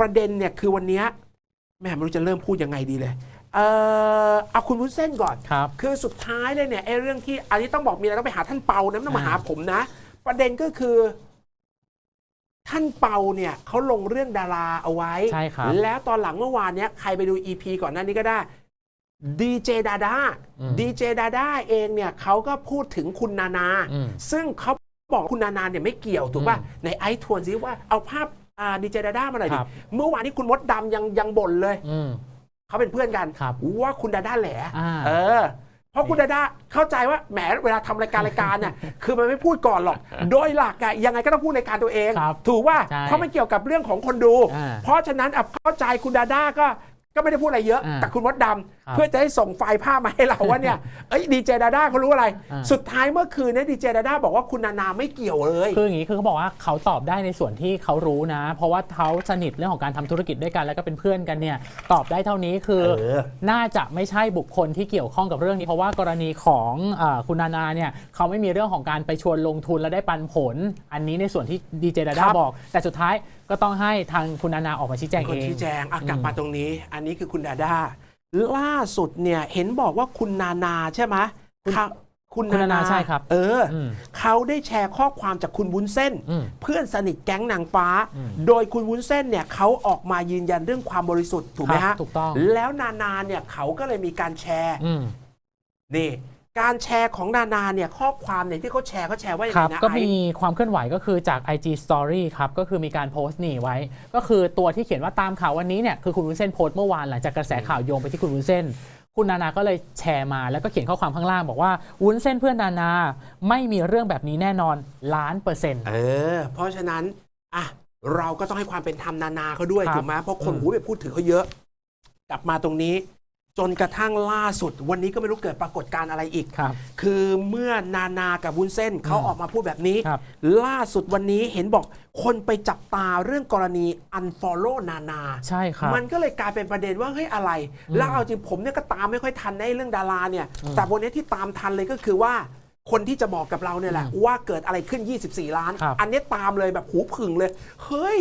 ประเด็นเนี่ยคือวันเนี้ยแม่ไม่รู้จะเริ่มพูดยังไงดีเลยเออเอาคุณวุ้นเส้นก่อนครับ คือสุดท้ายเลยเนี่ยไอ้เรื่องที่อันนี้ต้องบอกมีอะไรต้องไปหาท่านเปานะไม่ต้องมาอ่าหาผมนะ ประเด็นก็คือ ท่านเปาเนี่ยเขาลงเรื่องดาราเอาไว้ ใช่ครับ แล้วตอนหลังเมื่อวานเนี้ยใครไปดู EP ก่อนหน้านี้ก็ได้ดีเจดาดาอืมดีเจดาดาเองเนี่ยเขาก็พูดถึงคุณนานา อืมซึ่งเขาบอกคุณนานาเนี่ยไม่เกี่ยวถูกป่ะอืมในไอทวนซิว่าเอาภาพ ดีเจดาดามาหน่อยดิครับ เมื่อวานนี้คุณมดดำยังยังบ่นเลย อืม เขาเป็นเพื่อนกันครับว่าคุณดาด้าแหละอ่าเออ เพราะคุณดาด้าเข้าใจว่าแหมเวลาทำรายการรายการเนี่ย คือมันไม่พูดก่อนหรอก โดยหลักอะยังไงก็ต้องพูดในการตัวเอง ครับถูกว่าใช่เพราะมันเกี่ยวกับเรื่องของคนดู อ่าเพราะฉะนั้นอะเข้าใจคุณดาด้าก็ ก็ไม่ได้พูดอะไรเยอะอ่ากับคุณมดดำครับเพื่อจะให้ส่งไฟล์ภาพมาให้เราว่าเนี่ยเอ้ยดีเจดาด้าเขารู้อะไร อ่า สุดท้ายเมื่อคืนเนี่ยดีเจดาด้าบอกว่าคุณนานาไม่เกี่ยวเลย คืออย่างนี้คือเขาบอกว่าเขาตอบได้ในส่วนที่เขารู้นะ เพราะว่าเขาสนิทเรื่องของการทำธุรกิจด้วยกันแล้วก็เป็นเพื่อนกันเนี่ยตอบได้เท่านี้คือเออ น่าจะไม่ใช่บุคคลที่เกี่ยวข้องกับเรื่องนี้ เพราะว่ากรณีของเออคุณนานาเนี่ยเขาไม่มีเรื่องของการไปชวนลงทุนแล้วได้ปันผล อันนี้ในส่วนที่ดีเจดาคด้ารับ บอก แต่สุดท้าย ก็ต้องให้ทางคุณนานาออกมาชี้แจงเป็นคเอนงชี้แจงอะกลับอืมมาตรงนี้ อันนี้คือคุณดาด้าล่าสุดเนี่ยเห็นบอกว่าคุณนานาใช่ไหมเขาคุณคุณนานานานาใช่ครับ เอออมเขาได้แชร์ข้อความจากคุณวุ้นเส้นอืมเพื่อนสนิทแก๊งนางฟ้าอืมโดยคุณวุ้นเส้นเนี่ยเขาออกมายืนยันเรื่องความบริสุทธิ์ถูกไหมครัฮะบถูกต้องแล้วนานาเนี่ยเขาก็เลยมีการแชร์อืมนี่ การแชร์ของนานาเนี่ยข้อความเนี่ยที่เขาแชร์เขาแชร์ว่าอย่างคไรรับนะก็ไอ้ มีความเคลื่อนไหวก็คือจาก IG Story ครับก็คือมีการโพสต์นี่ไว้ ก็คือตัวที่เขียนว่าตามข่าววันนี้เนี่ยคือคุณวุ้นเส้นโพสต์เมื่อวานหลังจากกระแสข่าวโยงไปที่คุณวุ้นเส้น คุณนานาก็เลยแชร์มาแล้วก็เขียนข้อความข้างล่างบอกว่าวุ้นเส้นเพื่อนนานา ไม่มีเรื่องแบบนี้แน่นอนล้านเปอร์เซ็นต์ เออ เพราะฉะนั้นอะเราก็ต้องให้ความเป็นธรรมนานาเขาด้วยครับถูกไหมเพราะคนอืม หูไปพูดถึงเขาเยอะ กลับมาตรงนี้ จนกระทั่งล่าสุด วันนี้ก็ไม่รู้เกิดปรากฏการณ์อะไรอีกครับคือเมื่อนานากับวุ้นเส้นเขาอืมออกมาพูดแบบนี้ ครับ ล่าสุดวันนี้เห็นบอกคนไปจับตาเรื่องกรณี unfollow นานา ใช่ครับ มันก็เลยกลายเป็นประเด็นว่าเฮ้ยอะไรอืมแล้วเอาจริงผมเนี่ยก็ตามไม่ค่อยทันในเรื่องดาราเนี่ยอืมแต่วันนี้ที่ตามทันเลยก็คือว่า คนที่จะบอกกับเราเนี่ยแหละอืมว่าเกิดอะไรขึ้น 24 ล้าน ครับ อันนี้ตามเลยแบบหูผึ่งเลย เฮ้ย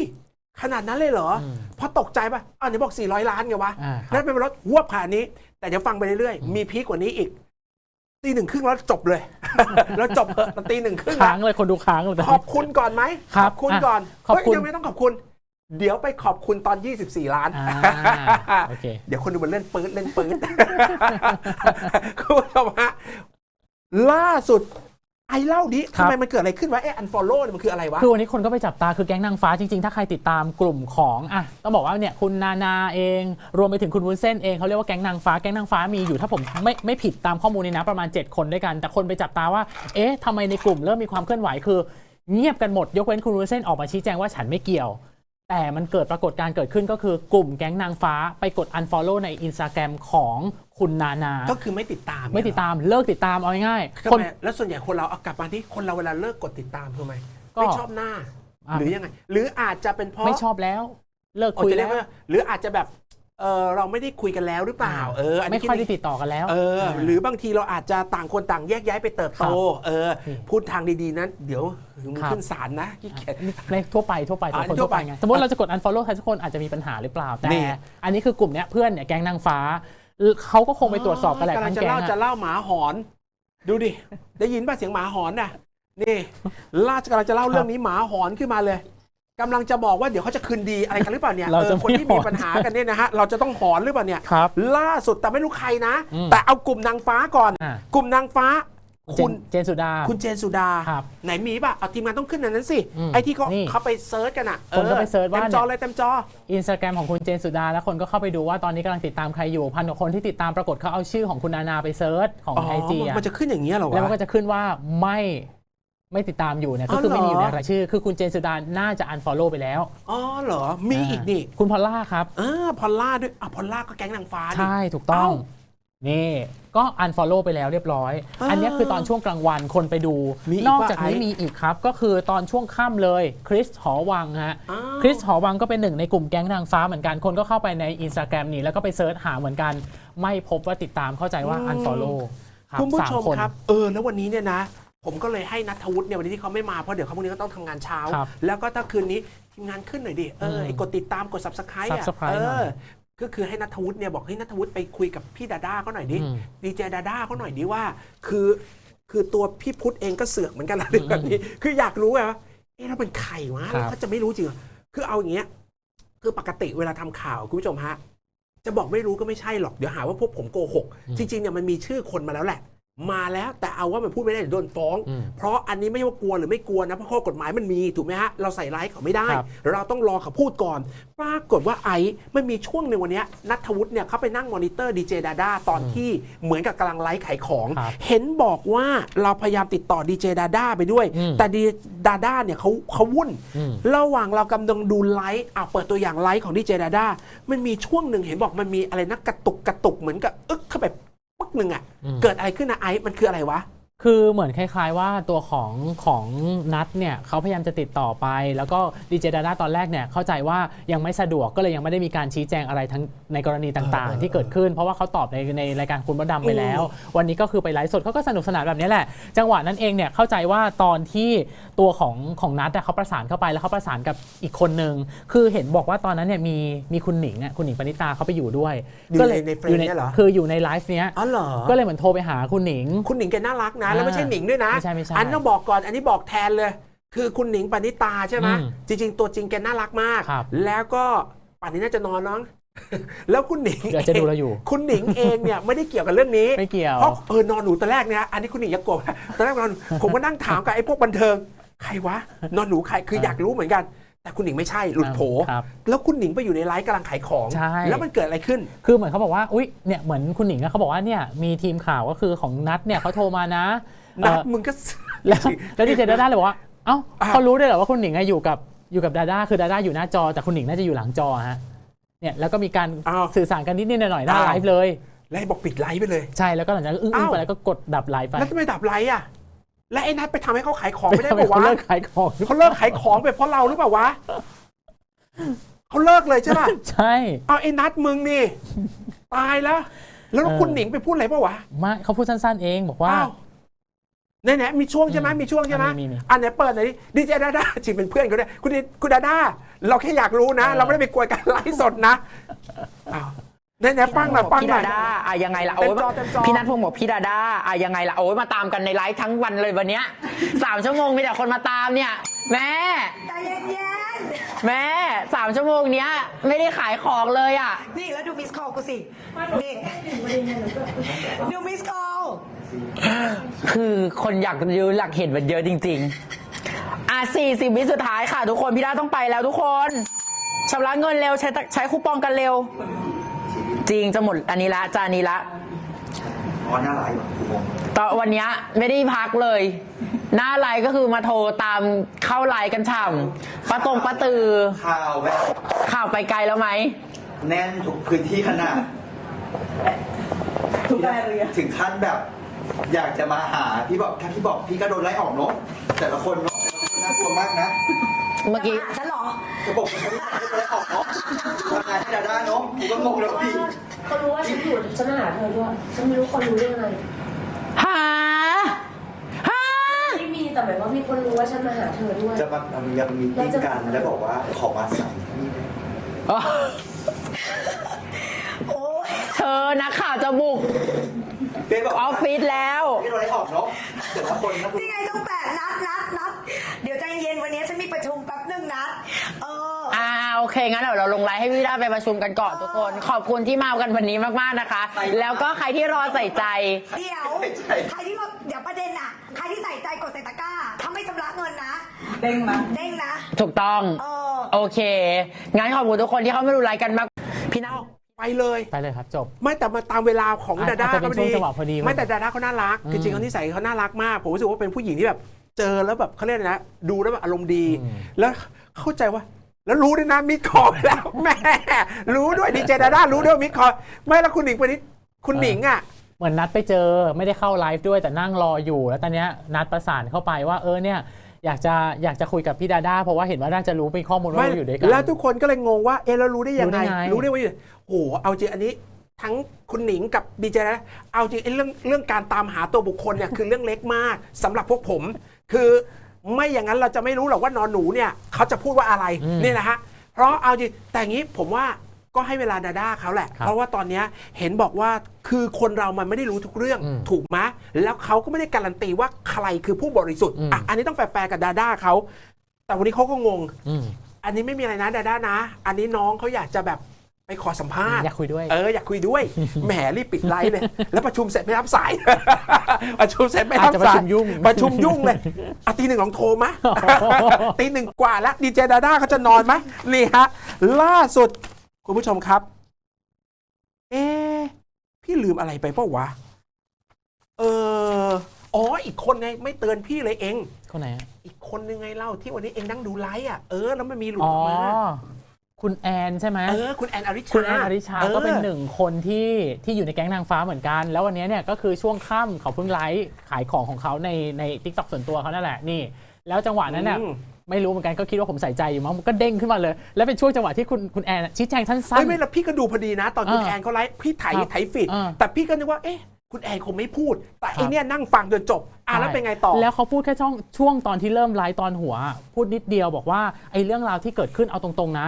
ขนาดนั้นเลยเหรออืมเพราะตกใจป่ะอ้าวไหนบอก 400 ล้านไงวะอ่าคนั่รับนเป็นรถหัวผ่านนี้ แต่เดี๋ยวฟังไปเรื่อยๆ มีพีคกว่านี้อีก ตีหนึ่งครึ่งแล้วจบเลย แล้วจบเหอะตอนตีหนึ่งครึ่งค้าแล้วงเลยคนดูค้างเลยตอนขนี้อบคุณก่อนไหมครัขบอบคุณอะก่อนขอบคุณเฮ้ยยังไม่ต้องขอบคุณ เดี๋ยวไปขอบคุณตอน 24 ล้านอ่าโอเคเดี๋ยวคนดูมันเล่นปืนเล่นปืนคุณผู้ชมฮะล่าสุด ไอ้เล่าดิครัทำบ ไมมันเกิดอะไรขึ้นวะไอ้ unfollow เนี่ยมันคืออะไรวะ คือวันนี้คนก็ไปจับตาคือแก๊งนางฟ้าจริงๆ ถ้าใครติดตามกลุ่มของอะต้องบอกว่าเนี่ยคุณนานาเอง รวมไปถึงคุณวุ้นเส้นเองเขาเรียกว่าแก๊งนางฟ้าแก๊งนางฟ้ามีอยู่ถ้าผมไม่ไม่ผิดตามข้อมูลนี้นะประมาณ 7 คนด้วยกัน แต่คนไปจับตาว่า เอ๊ะทำไมในกลุ่มเริ่มมีความเคลื่อนไหวคือ เงียบกันหมดยกเว้นคุณวุ้นเส้นออกมาชี้แจงว่าฉันไม่เกี่ยว แต่มันเกิดปรากฏการณ์เกิดขึ้นก็คือกลุ่มแก๊งนางฟ้าไปกด unfollow ใน Instagram ของคุณนานา ก็คือไม่ติดตามไม่ติดตามเลิกติดตามเอาง่ายๆทำคนไมแล้วส่วนใหญ่คนเราเอากลับมาที่คนเราเวลาเลิกกดติดตามทำไมก็ไม่ชอบหน้าอะหรือยังไง หรืออาจจะเป็นเพราะไม่ชอบแล้ว เลิกอ๋อคุยจะเรีแล้ยวกว่าหรืออาจจะแบบ เออเราไม่ได้คุยกันแล้วหรือเปล่า เอออันไม่นี้ค่อยได้ติดต่อกันแล้วเออหรือบางทีเราอาจจะต่างคนต่างแยกย้ายไปเติบโตครับเอออืมพูดทางดีๆนั้น เดี๋ยวมึงครับขึ้นศาลนะขี้เกียจ ในทั่วไปทั่วไปอ่าตัวคนทั่ทั่ววไปไปไงสมมติเราจะกด unfollow ใครสักคนอาจจะมีปัญหาหรือเปล่า แต่ นี่ อันนี้คือกลุ่มเนี้ยเพื่อนเนี่ยแก๊งนางฟ้าเขาก็คงไปตรวจสอบกันแหละกำลัทั้งงจะแก๊งเล่าจะอะ เล่าหมาหอน ดูดิ ได้ยินป่ะเสียงหมาหอนน่ะ นี่ล่าจะกำลังจะเล่าเรื่องนี้หมาหอนขึ้นมาเลย กำลังจะบอกว่าเดี๋ยวเขาจะคืนดีอะไรกันหรือเปล่าเนี่ยเราเอจะอคนที่ไม่มีหอนปัญหากันเนี่ยนะฮะเราจะต้องหอนหรือเปล่าเนี่ยครับล่าสุดแต่ไม่รู้ใครนะ อืมแต่เอากลุ่มนางฟ้าก่อน อะ กลุ่มนางฟ้าเจคุนณเจนสุดา คุณเจนสุดา ครับไหนมีป่ะเอาทีมงานต้องขึ้นอันนั้นสิอืมไอ้ที่เขานี่เขาไปเซิร์ชกันอะคนก็ไปเสิร์ชว่า เต็มจอเลยเต็มจอ อินสตาแกรมของคุณเจนสุดา แล้วคนก็เข้าไปดูว่าตอนนี้กำลังติดตามใครอยู่พันกว่าคนที่ติดตามปรากฏเขาเอาชื่อของคุณนานาไปเซิร์ชของอ๋อไอจีมันจะขึ้นอย่างเงี้ยเหรอแล้วมันวะก็จะขึ้นว่าไม่ ไม่ติดตามอยู่เนี่ยอ๋ก็อคือไม่มีอยู่เหรในอรายชื่อ คือคุณเจนสุดาน่าจะ unfollow ไปแล้วอ๋อเหรอ มีอีกนี่คุณพอลล่าครับ เออพอลล่าด้วยอะพอลล่าก็แก๊งนางฟ้าดิใช่ถูกต้อง เอ้านี่ ก็ unfollow ไปแล้วเรียบร้อยอ่าอันนี้คือตอนช่วงกลางวันคนไปดู มีอีกนอกจากนี้ปะไอ้มีอีกครับ ก็คือตอนช่วงค่ำเลยคริสหอวังฮะอ้าว คริสหอวังก็เป็นหนึ่งในกลุ่มแก๊งนางฟ้าเหมือนกันคนก็เข้าไปในอินสตาแกรมนี่แล้วก็ไปเซิร์ชหาเหมือนกัน ไม่พบว่าติดตามเข้าใจว่า unfollow รับคุณผู้สาชมน ครับ เออ แล้ววันนี้เนี่ยนะ ผมก็เลยให้นัทวุฒิเนี่ยวันนี้ที่เขาไม่มาเพราะเดี๋ยวเขาพรุ่งนี้ก็ต้องทำงานเช้า ครับแล้วก็ถ้าคืนนี้ทีมงานขึ้นหน่อยดิเออมไอ้กดติดตามกด subscribe อะ Subscribe เอหน่ออยก็คือให้นัทวุฒิเนี่ยบอกให้นัทวุฒิไปคุยกับพี่ดาด้าเขาหน่อยดิอืม ดีเจดาด้าเขาหน่อยดิว่า คือคือตัวพี่พุทธเองก็เสือกเหมือนกันนะเรื่องแบบนี้ คืออยากรู้ไงว่าเอ๊ะแล้วเป็นใครวะครับ แล้วเขาจะไม่รู้จริงเหรอคือเอาอย่างเงี้ยคือปกติเวลาทำข่าวคุณผู้ชมฮะ จะบอกไม่รู้ก็ไม่ใช่หรอก เดี๋ยวหาว่าพวกผมโกหก จริงๆเนี่ยมันมีชื่อคนมาแล้วแหละ มาแล้วแต่เอาว่ามันพูดไม่ได้เดี๋ยวโดนฟ้อง อืมเพราะอันนี้ไม่ใช่ว่ากลัวหรือไม่กลัวนะ เพราะข้อกฎหมายมันมีถูกไหมฮะ เราใส่ร้ายเขาไม่ได้ ครับ เราต้องรอเขาพูดก่อน ปรากฏว่าไอ้มันมีช่วงหนึ่งวันเนี้ยนัทวุฒิเนี่ยเขาไปนั่งมอนิเตอร์ดีเจดาด้าตอนที่เหมือนกับกำลังไลฟ์ขายของ ครับเห็นบอกว่าเราพยายามติดต่อดีเจดาด้าไปด้วย อืมแต่ดีดาด้าเนี่ยเขาเขาวุ่น อืม ระหว่างเรากำลังดูไลฟ์อะเปิดตัวอย่างไลฟ์ของดีเจดาด้ามันมีช่วงหนึ่งเห็นบอกมันมีอะไรนะกระตุกกระตุกเหมือนกับอึกเข้าไปปึ๊ก หนึ่งอะอืมเกิดอะไรขึ้นนะไอซ์มันคืออะไรวะ คือเหมือนคล้ายๆว่าตัวของของนัดเนี่ยเขาพยายามจะติดต่อไป แล้วก็ดีเจดาด้าตอนแรกเนี่ยเข้าใจว่ายังไม่สะดวกก็เลยยังไม่ได้มีการชี้แจงอะไรทั้งในกรณีต่างเออๆที่เกิดขึ้น เพราะว่าเขาตอบในในรายการคุณมดดำไปแล้ว วันนี้ก็คือไปไลฟ์สดเขาก็สนุกสนานแบบนี้แหละ จังหวะนั้นเองเนี่ยเข้าใจว่าตอนที่ตัวของของนัดอะเขาประสานเข้าไปแล้วเขาประสานกับอีกคนนึงคือเห็นบอกว่าตอนนั้นเนี่ยมีมีคุณหนิงอะคุณหนิงปณิตาเขาไปอยู่ด้วยอยู่ก็ในเลยในเฟรมเนี่ยเหรอ คืออยู่ในไลฟ์เนี้ยอ๋อเหรอก็เลยเหมือนโทรไปหาคุณหนิง คุณหนิงแกน่ารักนะแล้วไม่ใช่หนิงด้วยนะ ไม่ใช่ไม่ใช่อันต้องบอกก่อนอันนี้บอกแทนเลย คือคุณหนิงปณิตาใช่ไหมอืมจริง ๆ ตัวจริงแกน่ารักมาก ครับ แล้วก็ป่านนี้น่าจะนอนน้อง แล้วคุณหนิงเดี๋ยวจะดูเราอยู่ คุณหนิงเองเนี่ยไม่ได้เกี่ยวกับเรื่องนี้ ไม่เกี่ยว เพราะเออนอนหนูตอนแรกเนี่ยอันนี้คุณหนิงอย่าโกรธนะตอนแรกนอนผมก็นั่งถามกับไอ้พวกบันเทิง ใครวะ นอนหนูใครคืออยากรู้เหมือนกัน แต่คุณหนิงไม่ใช่หลุดโผครับ แล้วคุณหนิงไปอยู่ในไลฟ์กำลังขายของ ใช่ แล้วมันเกิดอะไรขึ้น คือเหมือนเขาบอกว่า อุ๊ยเนี่ยเหมือนคุณหนิงอะเขาบอกว่าเนี่ยมีทีมข่าวก็คือของนัดเนี่ยเขาโทรมานะนัดเอ่อมึงก็ แล้วแล้วดีเจดาด้าเลยบอกว่า เอ้าอะ เขารู้ด้วยเหรอว่าคุณหนิงอะอยู่กับอยู่กับดาด้าคือดาด้าอยู่หน้าจอแต่คุณหนิงน่าจะอยู่หลังจอฮะเนี่ยแล้วก็มีการอ้าว สื่อสารกันนิดๆหน่อยๆหน้าอ้าว ไลฟ์เลย แล้วให้บอกปิดไลฟ์ไปเลย ใช่แล้วก็หลังจากนั้นก็อึ้งอ้าวๆไปแล้วก็กดดับไลฟ์ไปแล้วทำไมดับไลฟ์อะ แล้วไอ้นัดไปทำให้เขาขายของไม่ได้ทำบอกเขาว่าเลิกขายของเขาเลิกขายของไปเพราะเราหรือเปล่าวะเขาเลิกเลยใช่ป่ะใช่ เอาไอ้นัดมึงนี่ ตายแล้ว แล้วเออคุณหนิงไปพูดอะไรเปล่าวะมาเขาพูดสั้นๆเองบอกว่าอ้าวไหนๆมีช่วงใช่ไหมอืมมีช่วงใช่ไหมอะมีมีมีอันไหนเปิดหน่อยดิดีเจดาด้าจริงเป็นเพื่อนเขาด้วยคุณดิคุณดาด้าเราแค่อยากรู้นะเออเราไม่ได้ไปกลัวการไลฟ์สดนะอ้าว ไหนๆฟังหน่อยฟังพี่หน่ดาอยด้าอะยังไงล่ะเต็โอ้มยจอเต็มจอ พี่นัทพงศ์บอกพี่ดาด้าอะยังไงล่ะโอ้ยมาตามกันในไลฟ์ทั้งวันเลยวันเนี้ยสามชั่วโมงมีแต่คนมาตามเนี่ย แม่ ใจเย็นแม่สามชั่วโมงเนี้ย ไม่ได้ขายของเลยอะ ๆ นี่แล้วดูมิสคอลกูสิ นี่ ดูมิสคอลคือคนอยากยืนอยากเห็นมันเยอะจริง ๆ อะสี่สิบวิสุดท้ายค่ะ ทุกคนพี่ดาต้องไปแล้วทุกคนชำระเงินเร็วใช้ตะใช้คูปองกันเร็ว จริงจะหมดอันนี้ละจานนี้ละอ๋อหน้าไลฟ์กูงงตอนวันเนี้ยไม่ได้พักเลย หน้าไลน์ก็คือมาโทรตามเข้าไลน์กันฉ่ำป้าตรงป้าตือ ข่าวแบบข่าวไปไกลแล้วไหม แน่นทุกพื้นที่ขนาด ทุกแเรียถึงขั้นแบบ อยากจะมาหาพี่บอกถ้าพี่บอกพี่ก็โดนไล่ออกเนาะแต่ละคนเนาะแต่ละคนน่ากลัวมากนะ เมื่อกี้ ฉันเหรอ จะบอกว่าเขาไม่ได้ไล่ออกเนาะทำงานให้ดาด้าเนาะกูก็งงแล้วพี่เขารู้ว่าฉันอยู่ฉันหาเธอด้วยฉันไม่รู้คนรู้เรื่องอะไรหาหาไม่มีแต่หมายว่ามีคนรู้ว่าฉันมาหาเธอด้วยจะมาทำงานมีติ้งกันแล้วบอกว่าขอมาสามที่ได้ไหมโอ้ยเธอนักข่าวจะบุกเป้บอกออฟฟิศแล้วพี่โดนไล่ออกเนาะแต่ละคนนะคุณ นี่ไงต้องแปดนัดนัดนัด งั้นเดี๋ยวเราลงไลน์ให้พี่ด้าไปประชุมกันก่อนทุกคน ขอบคุณที่มากันวันนี้มากๆนะคะ แล้วก็ใครที่รอใส่ใจ เดี๋ยวใครที่เราเดี๋ยวประเด็นอะใครที่ใส่ใจกดใส่ตะกร้าถ้าไม่ชำระเงินนะ เด้งมา เด้งนะถูกต้อง เออ โอเค งั้นขอบคุณทุกคนที่เข้ามาดูไลน์กันมาก พี่น้าไปเลย ไปเลยครับจบ ไม่แต่มาตามเวลาของอาจดาด้าอาจจะเป็นก็ช่วงจังหวะพอดีไม่แต่ดาด้าเขาน่ารักคือจริงๆเขานิสัยเขาน่ารักมาก ผมรู้สึกว่าเป็นผู้หญิงที่แบบ เจอแล้วแบบเขาเรียกอะไรนะ ดูแล้วแบบอารมณ์ดีอืมแล้วเข้าใจว่า แล้วรู้ด้วยนะมิดคอร์แล้วแม่รู้ด้วยดีเจดาด้ารู้ด้วยมิดคอร์ไม่แล้วคุณหนิงวันนี้คุณหนิงอะเหมือนนัดไปเจอไม่ได้เข้าไลฟ์ด้วยแต่นั่งรออยู่ แล้วตอนเนี้ยนัดประสานเข้าไปว่าเออเนี่ยอยากจะอยากจะคุยกับพี่ดาด้าเพราะว่าเห็นว่าน่าจะรู้เป็นข้อมูลว่าไม่เราอยู่ด้วยกันแล้วทุกคนก็เลยงงว่าเออเรารู้ได้ยังไง รู้ได้ไงรู้ได้ว่าอยู่โอ้โหเอาจริงอันนี้ทั้งคุณหนิงกับดีเจนะเอาจริงไอ้เรื่องเรื่องการตามหาตัวบุคคลเนี่ยคือเรื่องเล็กมากสำหรับพวกผม คือ ไม่อย่างนั้นเราจะไม่รู้หรอกว่านอนหนูเนี่ยเขาจะพูดว่าอะไรอืม นี่นะฮะเพราะเอาจริงแต่งี้ผมว่าก็ให้เวลาดาด้าเขาแหละ ครับเพราะว่าตอนเนี้ยเห็นบอกว่าคือคนเรามันไม่ได้รู้ทุกเรื่องอืมถูกไหมแล้วเขาก็ไม่ได้การันตีว่าใครคือผู้บริสุทธิ์อืม อะอันนี้ต้องแฟร์ๆกับดาด้าเขาแต่วันนี้เขาก็งง อืม อันนี้ไม่มีอะไรนะดาด้านะ อันนี้น้องเขาอยากจะแบบ ไปขอสัมภาษณ์อยากคุยด้วย เอออยากคุยด้วย แหมรีบปิดไลน์เลย แล้วประชุมเสร็จไม่รับสาย ประชุมเสร็จไม่รับอาจจะประสาชุยมยุ่งประชุมยุ่งเลยอะตีหนึ่งลองโทรมะตีหนึ่งกว่าแล้วดีเจดาด้าเขาจะนอนไหมนี่ฮะ ล่าสุด คุณผู้ชมครับ เอ๊ะพี่ลืมอะไรไปเปล่าวะ เอออ๋ออีกคนไงไม่เตือนพี่เลยเอง คนไหนอะอีกคนนึงไงเล่าที่วันนี้เองนั่งดูไลฟ์อะเออแล้วมันมีหลุดอ๋อออกมา คุณแอนใช่ไหมเออคุณแอนอริชาคุณแอนอริชาออก็เป็นหนึ่งคนที่ที่อยู่ในแก๊งนางฟ้าเหมือนกัน แล้ววันนี้เนี่ยก็คือช่วงค่ำเขาเพิ่งไลฟ์ขายของของเขาในในทิกตอกส่วนตัวเขานั่นแหละนี่ แล้วจังหวะนั้นเนี่ยอืมไม่รู้เหมือนกันก็คิดว่าผมใส่ใจอยู่มั้งมันก็เด้งขึ้นมาเลย แล้วเป็นช่วงจังหวะที่คุณคุณแอนชี้แจงสั้เฮ้นยไม่ละพี่ก็ดูพอดีนะ ตอนคุณเออแอนเขาไลฟ์พี่ถ่ายครับถ่ายฟีดเออแต่พี่ก็นึกว่าเอ๊ะคุณแอนคงไม่พูด แต่ครัไอบเนี่ยนั่งฟังจนจบอะแล้วเป็นไงต่อ แล้วเขาพูดแค่ช่องช่วงตอนที่เริ่มไลฟ์ตอนหัว พูดนิดเดียวบอกว่าไอ้เรื่องราวที่เกิดขึ้นเอาตรงๆนะ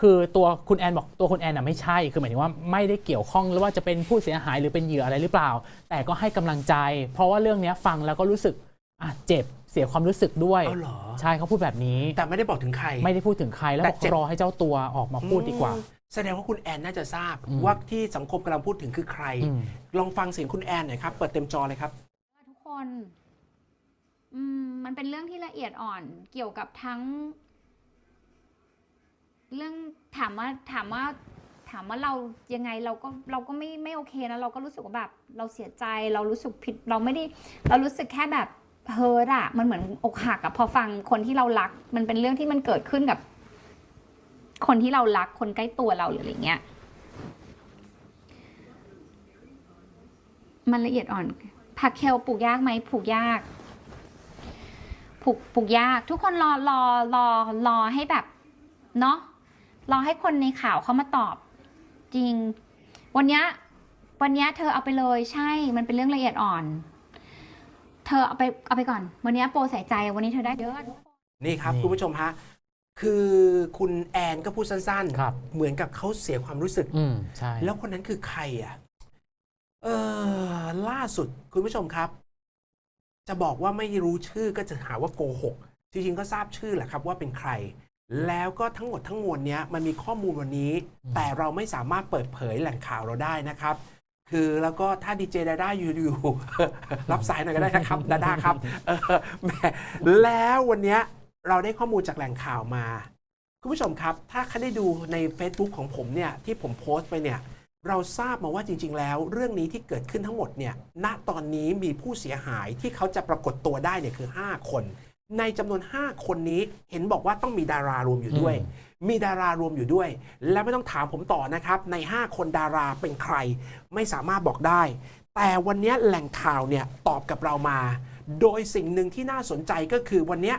คือตัวคุณแอนบอกตัวคุณแอนน่ะไม่ใช่ คือหมายถึงว่าไม่ได้เกี่ยวข้องหรือว่าจะเป็นผู้เสียหายหรือเป็นเหยื่ออะไรหรือเปล่า แต่ก็ให้กำลังใจ เพราะว่าเรื่องเนี้ยฟังแล้วก็รู้สึกอะเจ็บเสียความรู้สึกด้วยเอาเหรอ ใช่เขาพูดแบบนี้ แต่ไม่ได้บอกถึงใคร ไม่ได้พูดถึงใครแล้วแต่บอกเจ็บ รอให้เจ้าตัวออกมาพูดดีกว่าอืมแสดงว่าคุณแอนน่าจะทราบอืมว่าที่สังคมกำลังพูดถึงคือใคร อืม ลองฟังเสียงคุณแอนหน่อยครับ เปิดเต็มจอเลยครับทุกคน อืม มันเป็นเรื่องที่ละเอียดอ่อนเกี่ยวกับทั้ง เรื่องถามว่าถามว่าถามว่าเรายังไงเราก็เราก็ไม่ไม่โอเคนะเราก็รู้สึกว่าแบบเราเสียใจเรารู้สึกผิดเราไม่ได้เรารู้สึกแค่แบบเฮิร์ตอะมันเหมือนอกหักอะพอฟังคนที่เรารัก มันเป็นเรื่องที่มันเกิดขึ้นกับ คนที่เรารักคนใกล้ตัวเราหรืออะไรเงี้ยมันละเอียดอ่อนผักเคลปลูกยากไหมปลูกยากปลูกปลูกยาก ทุกคนรอรอรอรอให้แบบเนาะ รอให้คนในข่าวเขามาตอบ จริง วันเนี้ยวันเนี้ยเธอเอาไปเลยใช่มันเป็นเรื่องละเอียดอ่อน เธอเอาไปเอาไปก่อน วันเนี้ยโปรใส่ใจวันนี้เธอได้เยอะนี่ครับนี่คุณผู้ชมฮะคือคุณแอนก็พูดสั้นครับๆเหมือนกับเขาเสียความรู้สึก อืมใช่แล้วคนนั้นคือใครอะ เออล่าสุดคุณผู้ชมครับ จะบอกว่าไม่รู้ชื่อก็จะหาว่าโกหก จริงๆก็ทราบชื่อแหละครับว่าเป็นใคร แล้วก็ทั้งหมดทั้งมวลเนี้ยมันมีข้อมูลวันนี้ แต่เราไม่สามารถเปิดเผยแหล่งข่าวเราได้นะครับ คือแล้วก็ถ้าดีเจดาด้าอยู่อยู่รับสายหน่อยก็ได้นะครับดาด้าครับเออแหมแล้ววันเนี้ยเราได้ข้อมูลจากแหล่งข่าวมาคุณผู้ชมครับ ถ้าใครได้ดูใน Facebook ของผมเนี่ยที่ผมโพสต์ไปเนี่ยเราทราบมาว่าจริง ๆ แล้ว เรื่องนี้ที่เกิดขึ้นทั้งหมดเนี่ยณตอนนี้มีผู้เสียหายที่เขาจะปรากฏตัวได้เนี่ยคือ 5 คน ในจำนวน 5 คนนี้เห็นบอกว่าต้องมีดารารวมอยู่ด้วย มีดารารวมอยู่ด้วย และไม่ต้องถามผมต่อนะครับ ใน 5 คนดาราเป็นใคร ไม่สามารถบอกได้ แต่วันนี้แหล่งข่าวเนี่ยตอบกับเรามา โดยสิ่งหนึ่งที่น่าสนใจก็คือวันนี้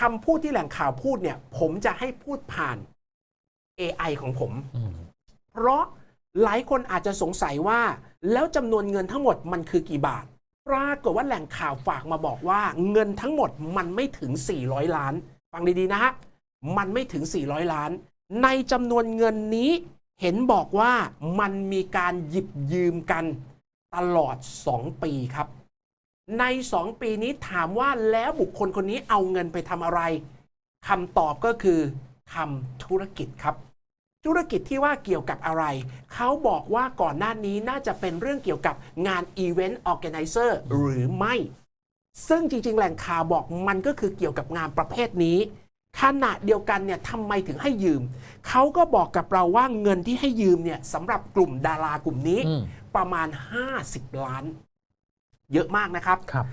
คำพูดที่แหล่งข่าวพูดเนี่ย ผมจะให้พูดผ่าน AI ของผมอืมเพราะหลายคนอาจจะสงสัยว่า แล้วจำนวนเงินทั้งหมดมันคือกี่บาท ปรากฏว่าแหล่งข่าวฝากมาบอกว่า เงินทั้งหมดมันไม่ถึง 400 ล้าน ฟังดีๆนะฮะ มันไม่ถึง 400 ล้าน ในจำนวนเงินนี้เห็นบอกว่ามันมีการหยิบยืมกันตลอด 2 ปีครับ ใน 2 ปีนี้ถามว่าแล้วบุคคลคนนี้เอาเงินไปทำอะไรคำตอบก็คือทำธุรกิจครับ ธุรกิจที่ว่าเกี่ยวกับอะไร เขาบอกว่าก่อนหน้านี้น่าจะเป็นเรื่องเกี่ยวกับงาน Event Organizer หรือไม่ ซึ่งจริง ๆ แหล่งข่าวบอกมันก็คือเกี่ยวกับงานประเภทนี้ขณะเดียวกันเนี่ยทำไมถึงให้ยืม เขาก็บอกกับเราว่าเงินที่ให้ยืมเนี่ยสำหรับกลุ่มดารากลุ่มนี้อืมประมาณ 50 ล้าน เยอะมากนะครับครับ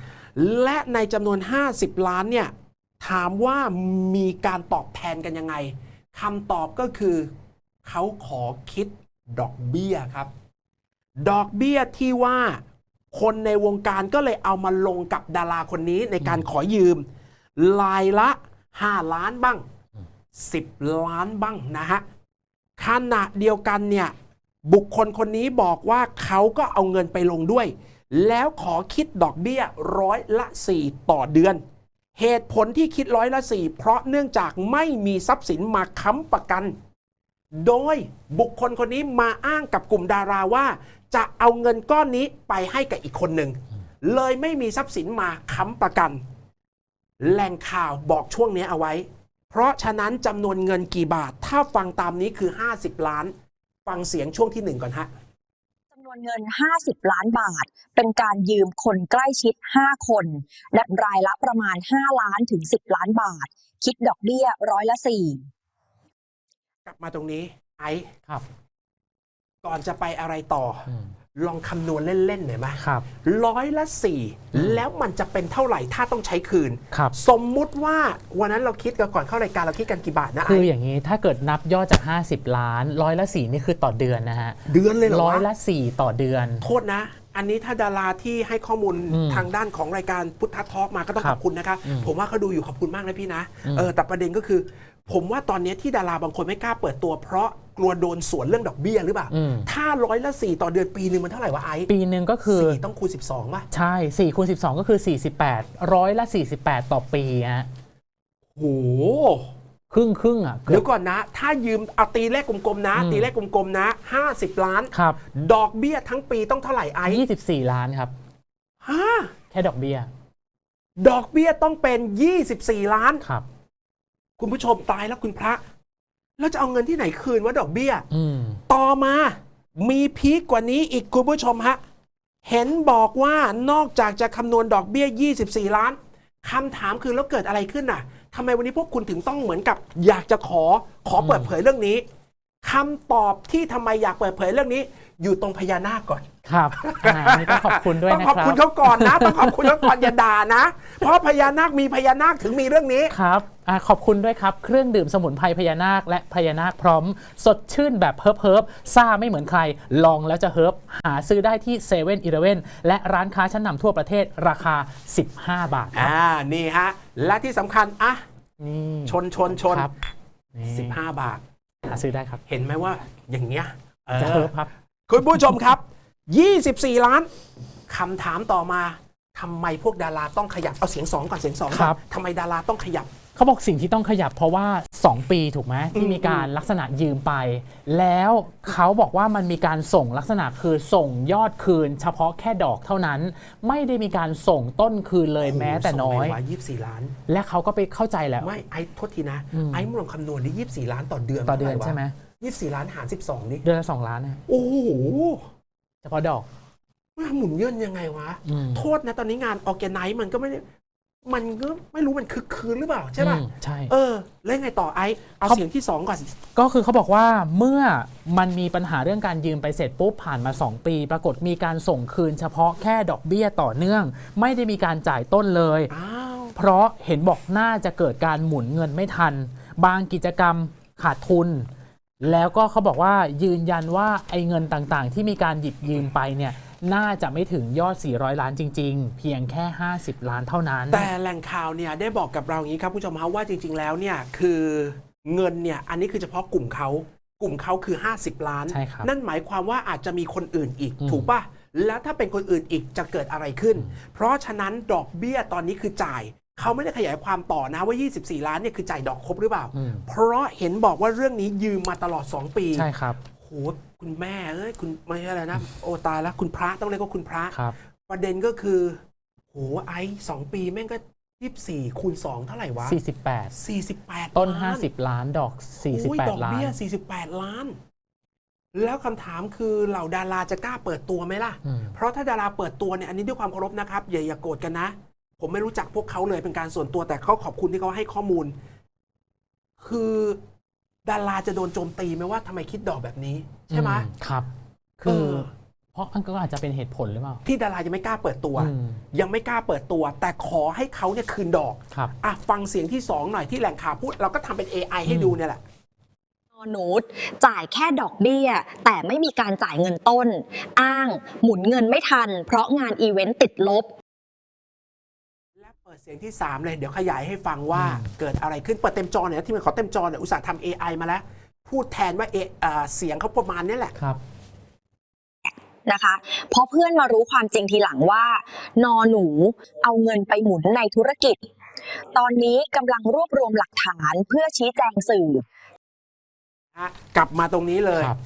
และในจำนวน 50 ล้านเนี่ยถามว่ามีการตอบแทนกันยังไงคำตอบก็คือ เขาขอคิดดอกเบี้ยครับ ดอกเบี้ยที่ว่าคนในวงการก็เลยเอามาลงกับดาราคนนี้ในการขอยืมรายละ 5 ล้านบ้าง 10 ล้านบ้างนะฮะขณะเดียวกันเนี่ย บุคคลคนนี้บอกว่าเขาก็เอาเงินไปลงด้วย แล้วขอคิดดอกเบี้ยร้อยละ 4 ต่อเดือน เหตุผลที่คิดร้อยละสี่เพราะเนื่องจากไม่มีทรัพย์สินมาค้ำประกัน โดยบุคคลคนนี้มาอ้างกับกลุ่มดาราว่า จะเอาเงินก้อนนี้ไปให้กับอีกคนหนึ่ง เลยไม่มีทรัพย์สินมาค้ำประกัน แหล่งข่าวบอกช่วงนี้เอาไว้ เพราะฉะนั้นจำนวนเงินกี่บาท ถ้าฟังตามนี้คือ 50 ล้าน ฟังเสียงช่วงที่หนึ่งก่อนฮะจำนวนเงิน 50 ล้านบาท เป็นการยืมคนใกล้ชิด 5 คนและรายละประมาณ 5 ล้านถึง 10 ล้านบาท คิดดอกเบี้ยร้อยละ4 กลับมาตรงนี้ไอ้ครับ ก่อนจะไปอะไรต่ออืมลองคำนวณเล่นๆหน่อยไหมครับร้อยละสี่แล้วมันจะเป็นเท่าไหร่ถ้าต้องใช้คืน ครับ สมมุติว่าวันนั้นเราคิดกันก่อนเข้ารายการเราคิดกันกี่บาทนะคือไอ้อย่างนี้ถ้าเกิดนับยอดจาก 50 ล้านร้อยละสี่นี่คือต่อเดือนนะฮะเดือนเลยเหรอร้อยวะละสี่ต่อเดือน โทษนะ อันนี้ถ้าดาราที่ให้ข้อมูลอืมทางด้านของรายการพุทธทอล์กมาก็ต้องครัขบอบคุณนะคะอืมผมว่าเขาดูอยู่ขอบคุณมากนะพี่นะ อืม เออแต่ประเด็นก็คือ ผมว่าตอนนี้ที่ดาราบางคนไม่กล้าเปิดตัวเพราะกลัวโดนสวนเรื่องดอกเบี้ยหรือเปล่าอืมถ้าร้อยละสี่ต่อเดือนปีหนึ่งมันเท่าไหร่วะไอ้ปีหนึ่งก็คือสี่ต้องคูณสิบสองป่ะใช่4คูณ12ก็คือ48ร้อยละ48ต่อปีฮะโหครึ่งครึ่งๆอะเกืเดี๋อยบวก่อนนะ ถ้ายืมเอาตีเลขกลมๆนะอืมตีเลขกลมๆนะห้าสิบล้านครับดอกเบี้ยทั้งปีต้องเท่าไหร่ไอ้24ล้านครับฮะแค่ดอกเบี้ย ดอกเบี้ยต้องเป็น24ล้านครับ คุณผู้ชมตายแล้วคุณพระ แล้วจะเอาเงินที่ไหนคืนว่าดอกเบี้ย อืม ต่อมามีพีคกว่านี้อีกคุณผู้ชมฮะ เห็นบอกว่านอกจากจะคำนวณดอกเบี้ย 24 ล้านคำถามคือแล้วเกิดอะไรขึ้นน่ะทำไมวันนี้พวกคุณถึงต้องเหมือนกับ อยากจะขอขอเปิดเผยเรื่องนี้คำตอบที่ทำไมอยากเปิดเผยเรื่องนี้ อยู่ตรงพญานาคก่อน ครับอ่าอันนี่ต้องขอบคุณด้วยต้องนะขอบครัคุณบเขาก่อนนะ ต้องขอบคุณเขาก่อนอย่าด่านะ เพราะพญานาคมีพญานาคถึงมีเรื่องนี้ ครับอาขอบคุณด้วยครับ เครื่องดื่มสมุนไพรพญานาคและพญานาคพร้อม สดชื่นแบบเฮิบเฮิบซ่าไม่เหมือนใคร ลองแล้วจะเฮิบหาซื้อได้ที่7 e เ e ่ e อและร้านค้าชั้นนำทั่วประเทศราคา 15 บาทครับอ่านี่ฮะ และที่สำคัญอะนี่ชนชนชนครับนี่15บาท หาซื้อได้ครับ เห็นไหมว่าอย่างเงี้ยเออจะเฮิบครับ คุณผู้ชมครับ 24 ล้านคำถามต่อมาทำไมพวกดาราต้องขยับเอาเสียงสองก่อนเสียงสองก่อนครับ ทำไมดาราต้องขยับ เขาบอกสิ่งที่ต้องขยับเพราะว่า 2 ปีถูกไหมที่มีการลักษณะยืมไป แล้วเขาบอกว่ามันมีการส่งลักษณะคือส่งยอดคืน เฉพาะแค่ดอกเท่านั้น ไม่ได้มีการส่งต้นคืนเลยแม้แต่น้อยส่งไปว่า24ล้าน และเขาก็ไปเข้าใจแหละไม่ไอ้โทษทีนะ อืม ไอ้มึงลองคำนวณดิ24ล้านต่อเดือนต่อเดือนท่าวะใช่ไหม24ล้านหาร12นี่เดือนละสองล้านนะโอ้โห เฉพาะดอก ว่าหมุนเงินยังไงวะ อืม โทษนะตอนนี้งานออแกไนซ์มันก็ไม่ได้มันก็ไม่รู้มันคึกคืนหรือเปล่าใช่ป่ะ อืมใช่ เออ แล้วยังไงต่อไอ้เอาเขา เสียงที่สองก่อน ก็คือเขาบอกว่าเมื่อมันมีปัญหาเรื่องการยืมไปเสร็จปุ๊บผ่านมา 2 ปี ปรากฏมีการส่งคืนเฉพาะแค่ดอกเบี้ยต่อเนื่อง ไม่ได้มีการจ่ายต้นเลย อ้าว เพราะเห็นบอกน่าจะเกิดการหมุนเงินไม่ทัน บางกิจกรรมขาดทุน แล้วก็เขาบอกว่ายืนยันว่าไอ้เงินต่างๆ ที่มีการหยิบยืมไปเนี่ยน่าจะไม่ถึงยอด 400 ล้านจริง ๆ เพียงแค่ 50 ล้านเท่านั้น แต่แหล่งข่าวเนี่ยได้บอกกับเราอย่างนี้ครับผู้ชมครับว่าจริง ๆ แล้วเนี่ยคือเงินเนี่ยอันนี้คือเฉพาะกลุ่มเขากลุ่มเขาคือ 50 ล้าน ใช่ครับ นั่นหมายความว่าอาจจะมีคนอื่นอีก อืม ถูกป่ะแล้วถ้าเป็นคนอื่นอีกจะเกิดอะไรขึ้น เพราะฉะนั้นดอกเบี้ยตอนนี้คือจ่าย เขาไม่ได้ขยายความต่อนะว่า 24 ล้านเนี่ยคือจ่ายดอกครบหรือเปล่า อืม เพราะเห็นบอกว่าเรื่องนี้ยืมมาตลอด 2 ปีใช่ครับโหคุณแม่เอ้ยคุณไม่ใช่อะไรนะ โอตายแล้วคุณพระต้องเรียกว่าคุณพระ ครับ ประเด็นก็คือโหไอ้สองปีแม่งก็ยี่สี่คูณสองเท่าไหร่วะ 48สี่สิบแปดต้น50 ล้านดอกดอก48 ล้าน เบี้ยสี่สิบแปดล้าน แล้วคำถามคือเหล่าดาราจะกล้าเปิดตัวไหมล่ะ อืม เพราะถ้าดาราเปิดตัวเนี่ยอันนี้ด้วยความเคารพนะครับ อย่าอย่าโกรธกันนะ ผมไม่รู้จักพวกเขาเลยเป็นการส่วนตัวแต่เขาขอบคุณที่เขาให้ข้อมูล คือดาราจะโดนโจมตีไหมว่าทำไมคิดดอกแบบนี้ ใช่ไหมอืครับ คือเออเพราะอันก็อาจจะเป็นเหตุผลหรือเปล่า ที่ดารายังไม่กล้าเปิดตัว อืม ยังไม่กล้าเปิดตัว แต่ขอให้เขาเนี่ยคืนดอกครับ อะฟังเสียงที่สองหน่อยที่แหล่งข่าวพูด เราก็ทำเป็น AI ให้ดูเนี่ยแหละนอนูตจ่ายแค่ดอกเบี้ย แต่ไม่มีการจ่ายเงินต้น อ้าง หมุนเงินไม่ทัน เพราะงานอีเวนต์ติดลบและเปิดเสียงที่ 3 เลยเดี๋ยวขยายให้ฟังว่าอืมเกิดอะไรขึ้น เปิดเต็มจอเนี่อยนะที่มันขอเต็มจอเนี่ยอุตส่าห์ทำ AI มาแล้ว พูดแทนว่าเอเอ่อเสียงเขาประมาณนี้แหละ ครับ นะคะเพราะเพื่อนมารู้ความจริงทีหลังว่า นอหนูเอาเงินไปหมุนในธุรกิจ ตอนนี้กำลังรวบรวมหลักฐานเพื่อชี้แจงสื่อฮะกลับมาตรงนี้เลย ครับ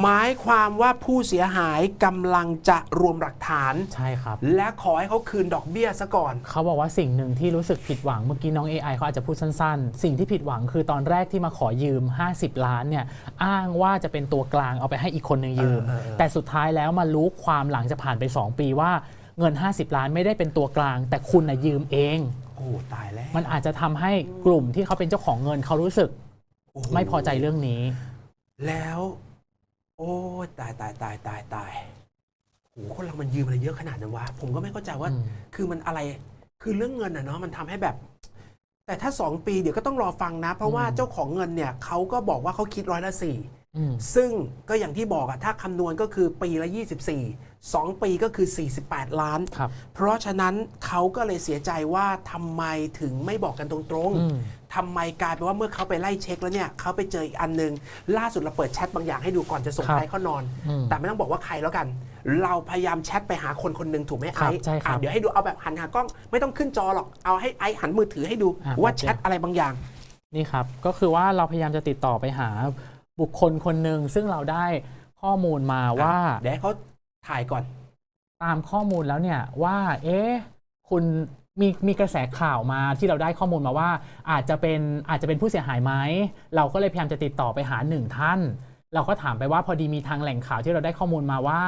หมายความว่าผู้เสียหายกำลังจะรวมหลักฐาน ใช่ครับ และขอให้เขาคืนดอกเบี้ยซะก่อน เขาบอกว่าสิ่งหนึ่งที่รู้สึกผิดหวังเมื่อกี้น้อง AI เขาอาจจะพูดสั้นๆ สิ่งที่ผิดหวังคือตอนแรกที่มาขอยืม 50 ล้านเนี่ยอ้างว่าจะเป็นตัวกลางเอาไปให้อีกคนหนึ่งยืม เออเออเออแต่สุดท้ายแล้วมารู้ความหลังจะผ่านไป 2 ปีว่าเงิน 50 ล้านไม่ได้เป็นตัวกลาง แต่คุณนะยืมเอง โอ้ตายแล้วมันอาจจะทำให้กลุ่มที่เขาเป็นเจ้าของเงินเขารู้สึกโโหไม่พอใจเรื่องนี้ แล้ว โอ้ยตายตายตายตายตายโหคนเรามันยืมอะไรเยอะขนาดนั้นวะผมก็ไม่เข้าใจว่า อืม คือมันอะไรคือเรื่องเงินอะเนาะมันทำให้แบบ แต่ถ้าสองปีเดี๋ยวก็ต้องรอฟังนะ เพราะว่าเจ้าของเงินเนี่ยเขาก็บอกว่าเขาคิดร้อยละสี่อืม ซึ่งก็อย่างที่บอกอะถ้าคำนวณก็คือปีละ 24 2 ปีก็คือ 48 ล้าน ครับ เพราะฉะนั้นเขาก็เลยเสียใจว่าทำไมถึงไม่บอกกันตรงอืม ๆทำไมกลายเป็นว่าเมื่อเขาไปไล่เช็คแล้วเนี่ยเขาไปเจออีกอันหนึง ล่าสุดเราเปิดแชทบางอย่างให้ดูก่อนจะส่งครับใครเข้านอน อืมแต่ไม่ต้องบอกว่าใครแล้วกัน เราพยายามแชทไปหาคนคนหนึ่งถูกไหมครัไอ้บใช่ครับอะเดี๋ยวให้ดูเอาแบบหันหากล้อง ไม่ต้องขึ้นจอหรอกเอาให้ไอ้หันมือถือให้ดูอะว่าโอเคแชทอะไรบางอย่าง นี่ครับ ก็คือว่าเราพยายามจะติดต่อไปหา บุคคลคนหนึ่งซึ่งเราได้ข้อมูลมาว่าเดี๋ยวให้เขาถ่ายก่อน ตามข้อมูลแล้วเนี่ยว่า เอ๊ะคุณมีมีกระแสข่าวมาที่เราได้ข้อมูลมาว่า อาจจะเป็นอาจจะเป็นผู้เสียหายไหมเราก็เลยพยายามจะติดต่อไปหาหนึ่งท่าน เราก็ถามไปว่าพอดีมีทางแหล่งข่าวที่เราได้ข้อมูลมาว่า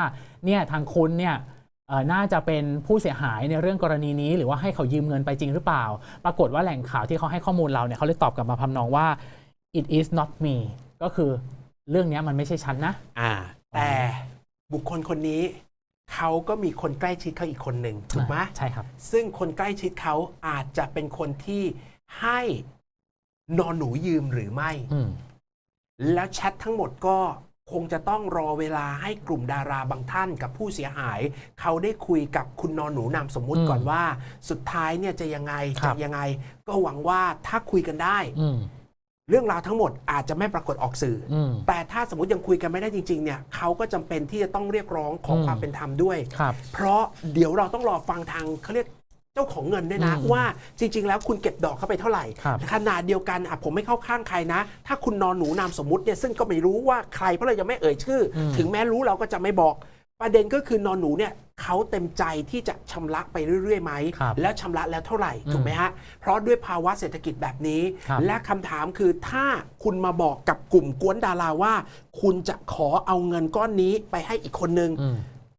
เนี่ยทางคุณเนี่ยเอ่อน่าจะเป็นผู้เสียหายในเรื่องกรณีนี้ หรือว่าให้เขายืมเงินไปจริงหรือเปล่า ปรากฏว่าแหล่งข่าวที่เขาให้ข้อมูลเราเนี่ยเขาเลยตอบกลับมาพำนองว่า it is not me ก็คือเรื่องเนี้ยมันไม่ใช่ฉันนะ อ่า แต่บุคคลคนนี้เขาก็มีคนใกล้ชิดเขาอีกคนหนึ่งถูกไหมใช่ครับ ซึ่งคนใกล้ชิดเขาอาจจะเป็นคนที่ให้นอนหนูยืมหรือไม่อืมแล้วแชททั้งหมดก็คงจะต้องรอเวลาให้กลุ่มดาราบางท่านกับผู้เสียหาย เขาได้คุยกับคุณนอนหนูนามสมมุติอืมก่อนว่า สุดท้ายเนี่ยจะยังไงครัจะบยังไง ก็หวังว่าถ้าคุยกันได้อืม เรื่องราวทั้งหมดอาจจะไม่ปรากฏออกสื่อออืมแต่ถ้าสมมติยังคุยกันไม่ได้จริงๆเนี่ยเขาก็จำเป็นที่จะต้องเรียกร้องขออืมความเป็นธรรมด้วยครับเพราะเดี๋ยวเราต้องรอฟังทางเขาเรียกเจ้าของเงินด้วยนะอืมว่าจริง ๆ แล้วคุณเก็บดอกเข้าไปเท่าไหร่ครับขนาดเดียวกันอะผมไม่เข้าข้างใครนะ ถ้าคุณนอนหนูนามสมมุติเนี่ยซึ่งก็ไม่รู้ว่าใครเพราะเรายังไม่เอ่ยชื่ออมถึงแม้รู้เราก็จะไม่บอก ประเด็นก็คือนอนหนูเนี่ยเขาเต็มใจที่จะชำระไปเรื่อยๆไหม ครับแล้วชำระแล้วเท่าไหร่อืมถูกไหมฮะ เพราะด้วยภาวะเศรษฐกิจแบบนี้ ครับ และคำถามคือถ้าคุณมาบอกกับกลุ่มกวนดาราว่า คุณจะขอเอาเงินก้อนนี้ไปให้อีกคนนึง อืม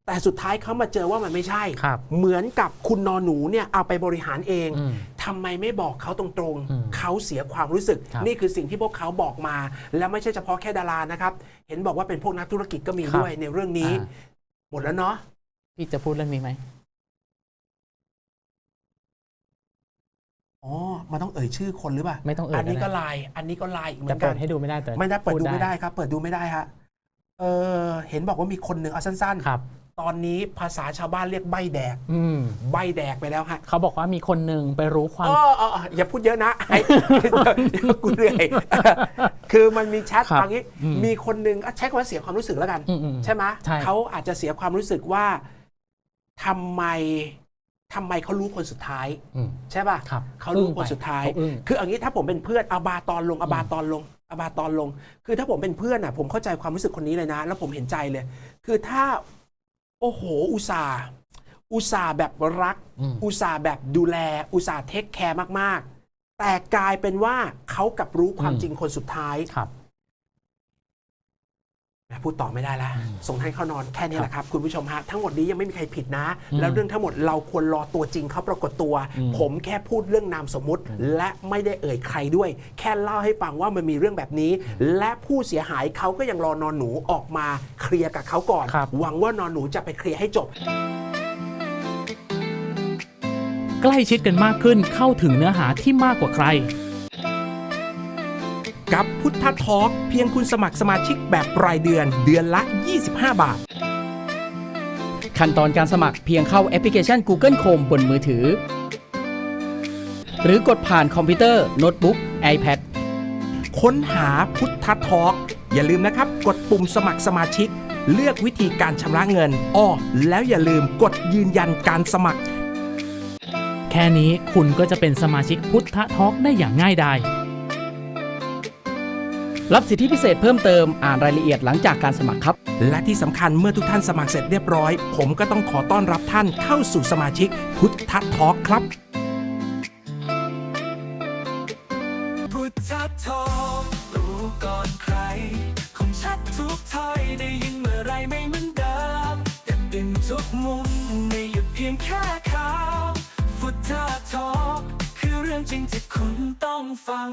แต่สุดท้ายเขามาเจอว่ามันไม่ใช่ ครับเหมือนกับคุณนอนหนูเนี่ยเอาไปบริหารเองอืมทำไมไม่บอกเขาตรงอืมๆ เขาเสียความรู้สึก ครับนี่คือสิ่งที่พวกเขาบอกมา และไม่ใช่เฉพาะแค่ดารานะครับ เห็นบอกว่าเป็นพวกนักธุรกิจก็มีครับด้วยในเรื่องนี้ อ่า หมดแล้วเนาะพี่จะพูดเรื่องนี้ไหมอ๋อ มันต้องเอ่ยชื่อคนหรือเปล่า ไม่ต้องเอ่ยอันนี้ก็ได้ไลน์อันนี้ก็ไลน์อีกเหมืจะอนกัเปิน ดให้ดูไม่ได้แต่ไม่ได้เปิดดูไม่ได้พูครับ เปิดดูไม่ได้ฮะ เออเห็นบอกว่ามีคนหนึ่งเอาสั้นครับๆ ตอนนี้ภาษาชาวบ้านเรียกใบแดกอืมใบแดกไปแล้วฮะเขาบอกว่ามีคนหนึ่งไปรู้ความ เออเออเอออย่าพูดเยอะนะไอ้เดี๋ยวกูเหนื่อยคือมันมีแชทครับบางนี้ อืมมีคนหนึ่งอะใช้คำว่าเสียความรู้สึกแล้วกัน อืมอืมใช่ไหมใช่ เขาอาจจะเสียความรู้สึกว่าทำไมทำไมเขารู้คนสุดท้าย อืม ใช่ป่ะครับเขารู้อึ้งคนไปสุดท้าย เขาอึ้งคืออย่างนี้ถ้าผมเป็นเพื่อนอาบาตอนลงอาบาตอนลงอาบาตอนลง คือถ้าผมเป็นเพื่อนอะผมเข้าใจความรู้สึกคนนี้เลยนะ แล้วผมเห็นใจเลย คือถ้าโอ้โห อุตส่าห์อุตส่าห์แบบรักอืมอุตส่าห์แบบดูแล อุตส่าห์เทคแคร์มาก ๆ แต่กลายเป็นว่าเขากลับรู้ความอืมจริงคนสุดท้ายครับแหม พูดต่อไม่ได้แล้วอืมส่งท่านเข้านอนแค่นี้แหละครับ คุณผู้ชมฮะ ทั้งหมดนี้ยังไม่มีใครผิดนะอืมแล้วเรื่องทั้งหมดเราควรรอตัวจริงเขาปรากฏตัวอืมผมแค่พูดเรื่องนามสมมุติ และไม่ได้เอ่ยใครด้วย แค่เล่าให้ฟังว่ามันมีเรื่องแบบนี้ และผู้เสียหายเขาก็ยังรอนอนหนูออกมาเคลียร์กับเขาก่อน ครับ หวังว่านอนหนูจะไปเคลียร์ให้จบ ใกล้ชิดกันมากขึ้นเข้าถึงเนื้อหาที่มากกว่าใคร กับพุทธทอล์กเพียงคุณสมัครสมาชิกแบบรายเดือนเดือนละ 25 บาท ขั้นตอนการสมัครเพียงเข้าแอปพลิเคชัน Google Chrome บนมือถือ หรือกดผ่านคอมพิวเตอร์ โน้ตบุ๊ก iPad ค้นหาพุทธทอล์กอย่าลืมนะครับ กดปุ่มสมัครสมาชิก เลือกวิธีการชำระเงินอ้อแล้วอย่าลืมกดยืนยันการสมัคร แค่แค่นี้คุณก็จะเป็นสมาชิกพุทธทอล์กได้อย่างง่ายดาย รับสิทธิพิเศษเพิ่มเติมอ่านรายละเอียดหลังจากการสมัครครับ และที่สำคัญเมื่อทุกท่านสมัครเสร็จเรียบร้อย ผมก็ต้องขอต้อนรับท่านเข้าสู่สมาชิกพุทธทอล์กครับ พุทธทองรู้ก่อนใคร คงชัดทุกถ้อยได้ยินเมื่อไรไม่เหมือนเดิมเต็มดินทุกมุมไม่หยุดเพียงแค่ข่าวพุทธทองคือเรื่องจริงที่คุณต้องฟัง